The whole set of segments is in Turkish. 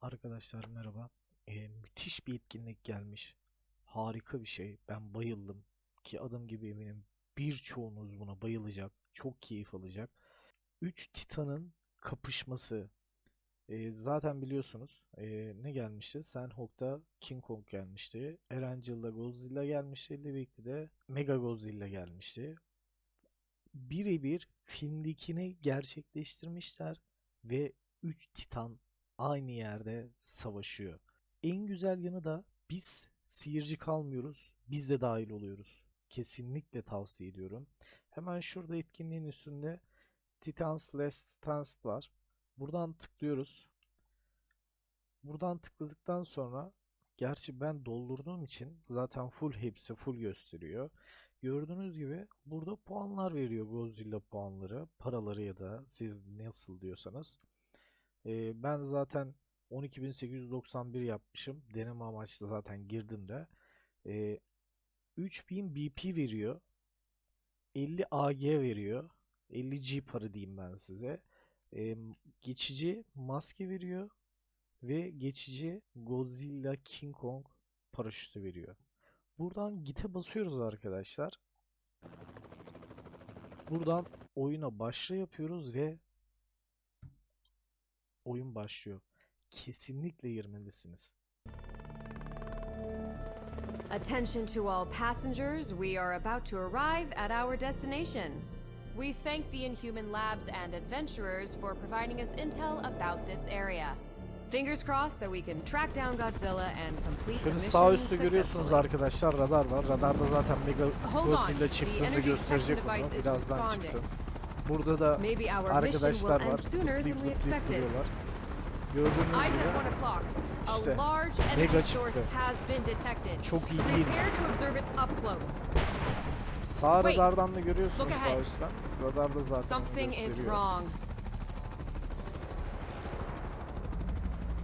Arkadaşlar merhaba. Ee, müthiş bir etkinlik gelmiş. Harika bir şey. Ben bayıldım. Ki adım gibi eminim birçoğunuz buna bayılacak. Çok keyif alacak. 3 Titan'ın kapışması. Ee, zaten biliyorsunuz ee, ne gelmişti? Sandhawk'ta King Kong gelmişti. Erangel'da Godzilla gelmişti. Livik'te de Mega Godzilla gelmişti. Birebir filmdekini gerçekleştirmişler ve 3 Titan aynı yerde savaşıyor. En güzel yanı da biz seyirci kalmıyoruz. Biz de dahil oluyoruz. Kesinlikle tavsiye ediyorum. Hemen şurada etkinliğin üstünde Titans Last Stand var. Buradan tıklıyoruz. Buradan tıkladıktan sonra gerçi ben doldurduğum için zaten full hepsi full gösteriyor. Gördüğünüz gibi burada puanlar veriyor Godzilla puanları, paraları ya da siz nasıl diyorsanız. Ben zaten 12.891 yapmışım. Deneme amaçlı zaten girdim de. Ee, 3000 BP veriyor. 50 AG veriyor. 50 G para diyeyim ben size. Geçici maske veriyor. Ve geçici Godzilla King Kong paraşütü veriyor. Buradan git'e basıyoruz arkadaşlar. Buradan oyuna başla yapıyoruz ve oyun başlıyor. Kesinlikle girmelisiniz. Attention to all passengers, we are about to arrive at our destination. We thank the Inhuman Labs and adventurers for providing us intel about this area. Fingers crossed that we can track down Godzilla and complete the Şöyle mission sağ üstte görüyorsunuz successfully. arkadaşlar radar var. Radarda zaten Mega Hold on, Godzilla the çıktığında energy gösterecek onu. device is Birazdan responding. çıksın. Burada da Maybe our mission will arkadaşlar var. end sooner than Zıplayıp we zıplayıp expected. duruyorlar. Gördüğünüz Eyes gibi at 1 o'clock. İşte, A large mega energy çıktı. source has been detected. çok iyi değil. Prepare to observe it up close. Sağ Wait, radardan da görüyorsunuz look sağ ahead. üstten. Radarda zaten onu Something is gösteriyor. wrong.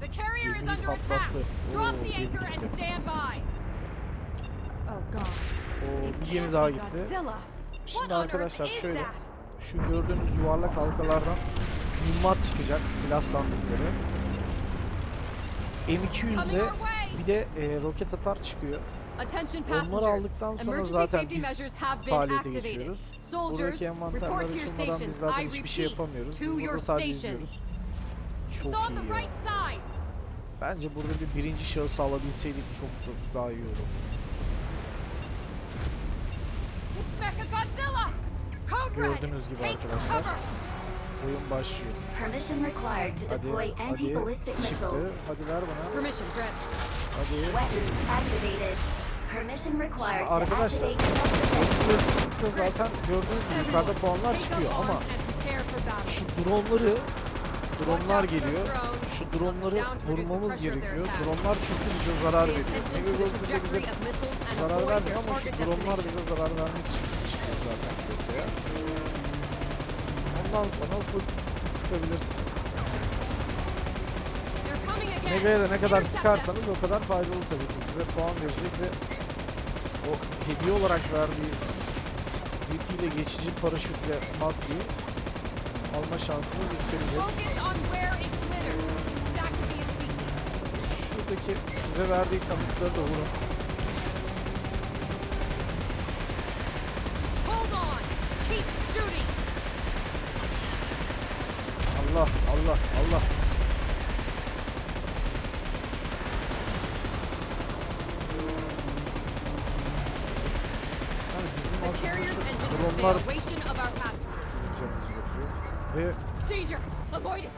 The carrier is under attack. Drop the anchor and stand by. Oh god. Oo, It bir gemi can't daha be gitti. Godzilla. What Şimdi on arkadaşlar earth is şöyle that? Şu gördüğünüz yuvarlak halkalardan mühimmat çıkacak silah sandıkları. Coming M200'de our way. bir de e, roket atar çıkıyor. Onları aldıktan sonra zaten biz faaliyete geçiyoruz. Buradaki envanterler açılmadan biz zaten hiçbir şey yapamıyoruz. Biz burada sadece izliyoruz. Çok iyi ya. Bence burada bir birinci şahıs alabilseydik çok da- daha iyi olurdu. It's Mecha Godzilla. Gördüğünüz gibi arkadaşlar. Oyun başlıyor. Permission required to Hadi, deploy hadi anti-ballistic çıktı. missiles. Hadi ver bana. Permission granted. Hadi. Weapons activated. Permission required to arkadaşlar, Speed'de zaten gördüğünüz gibi yukarıda puanlar Take çıkıyor ama şu dronları dronlar geliyor. Şu dronları vurmamız gerekiyor. Dronlar çünkü bize zarar veriyor. Mega bize zarar vermiyor ama şu dronlar bize zarar vermek için piyasaya. Ondan sonra full sıkabilirsiniz. Mega'ya da ne kadar sıkarsanız o kadar faydalı tabii ki. Size puan verecek ve o hediye olarak verdiği ile geçici paraşütle maskeyi alma şansınız yükselecek. Şuradaki size verdiği kanıtları da vurun. Hold on. Keep shooting. Allah Allah Allah. Yani bizim The aslında carrier's şu engine is the dronlar evacuation of our passengers. bizim canımızı götürüyor.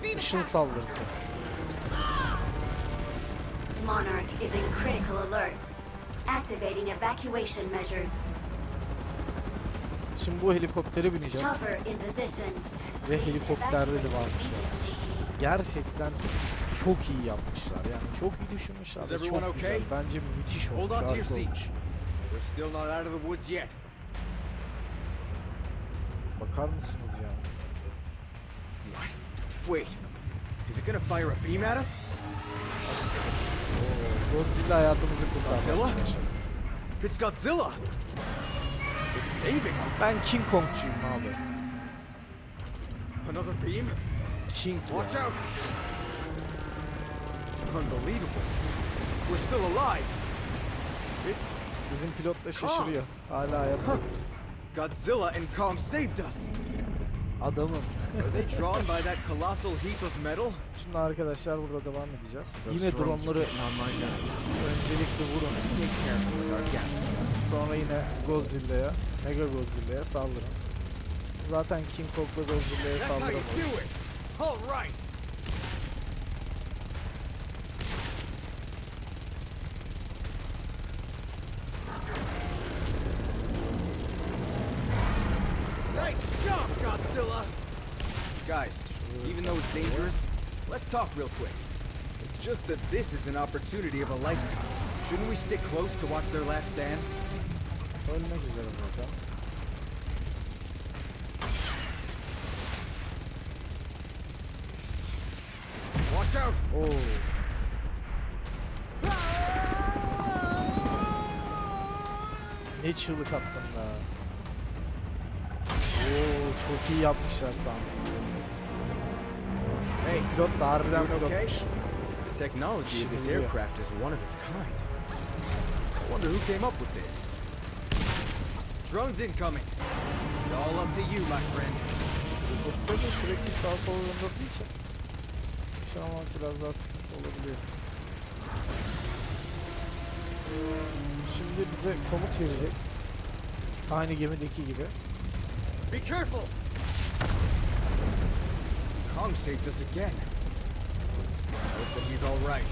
Ve ışın saldırısı. Monarch is in critical alert. Activating evacuation measures. Şimdi bu helikoptere bineceğiz. Ve helikopterde de varmış. Gerçekten çok iyi yapmışlar. Yani çok iyi düşünmüşler. Ve çok güzel. Bence müthiş olmuş. Harika olmuş. We're still not out of the woods yet. Bakar mısınız ya? What? Wait. Is it gonna fire a beam at us? Godzilla hayatımızı kurtardı. Godzilla? It's Godzilla! Ben King Kong'cuyum abi. Another beam? King Watch ya. out! unbelievable. We're still alive. It's Bizim pilot da şaşırıyor. Hala yapıyoruz. Godzilla and Kong saved us. Adamım. Are they drawn by that colossal heap of metal? Şimdi arkadaşlar burada devam edeceğiz. Yine dronları öncelikle vurun. Take careful with our gas. Sonra yine Godzilla'ya, Mega Godzilla'ya saldırın. Zaten King Kong'la Godzilla'ya That's how you saldıramayız. do it. All right. Nice job, Godzilla! Guys, even though it's dangerous, let's talk real quick. It's just that this is an opportunity of a lifetime. Shouldn't we stick close to watch their last stand? Ölmek üzere zaten. Watch out! Oo. Ne çığlık attın da. Oo çok iyi yapmışlar sandım. Hey, Pilot da harbiden okay? pilotmuş. The technology of this aircraft is one of its kind. I wonder who came up with this. Drones incoming. It's all up to you, my friend. De sürekli sağ sol yönlendiği için yaşamak biraz daha sıkıntı olabiliyor. Şimdi bize komut verecek. Aynı gemideki gibi. Be careful! Kong saved us again. Hope that he's all right.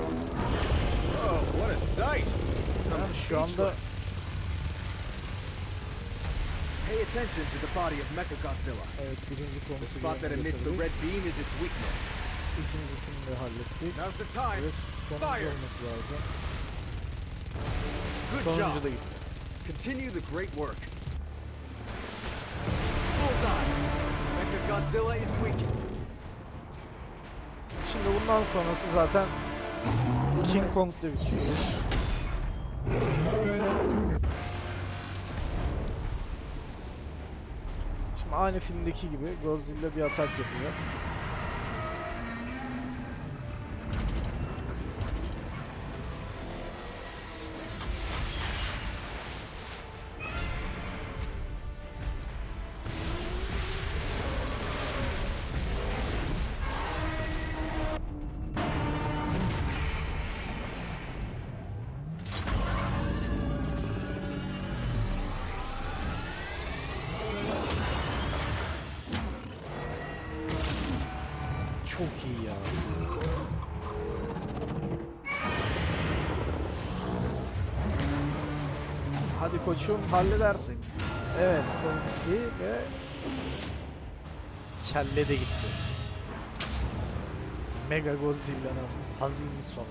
Oh, what a sight! I'm Yani şu anda. Pay attention to the body of Mechagodzilla. evet birinci The spot that emits the red beam is its weakness. İkincisini de hallettik. Now's the time. Ve sonuncu Fire! olması lazım. Good Sonuncu job. da gitti. Continue the great work. Bullseye! Mechagodzilla is weakened. Şimdi bundan sonrası zaten King Kong'da bitiyor iş. Şimdi aynı filmdeki gibi Godzilla bir atak yapacak. Çok iyi ya. Hadi koçum halledersin. Evet gitti ve kelle de gitti. Mega Godzilla'nın hazin sonu.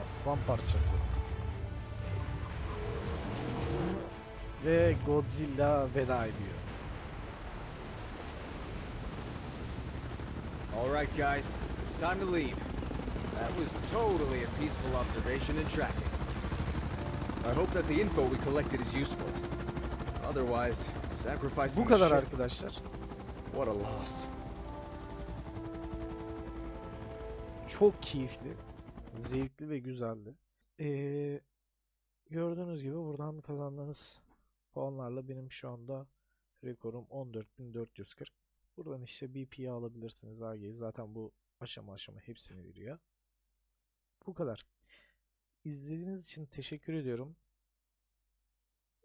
Aslan parçası. Ve Godzilla veda ediyor. All right, guys. It's time to leave. That was totally a peaceful observation and tracking. I hope that the info we collected is useful. Otherwise, sacrificing Bu kadar arkadaşlar. What a loss. Çok keyifli, zevkli ve güzeldi. Ee, gördüğünüz gibi buradan kazandığınız puanlarla benim şu anda rekorum 14.440. Buradan işte BP'yi alabilirsiniz AG'yi. Zaten bu aşama aşama hepsini veriyor. Bu kadar. İzlediğiniz için teşekkür ediyorum.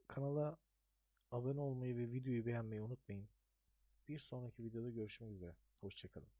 Kanala abone olmayı ve videoyu beğenmeyi unutmayın. Bir sonraki videoda görüşmek üzere. Hoşçakalın.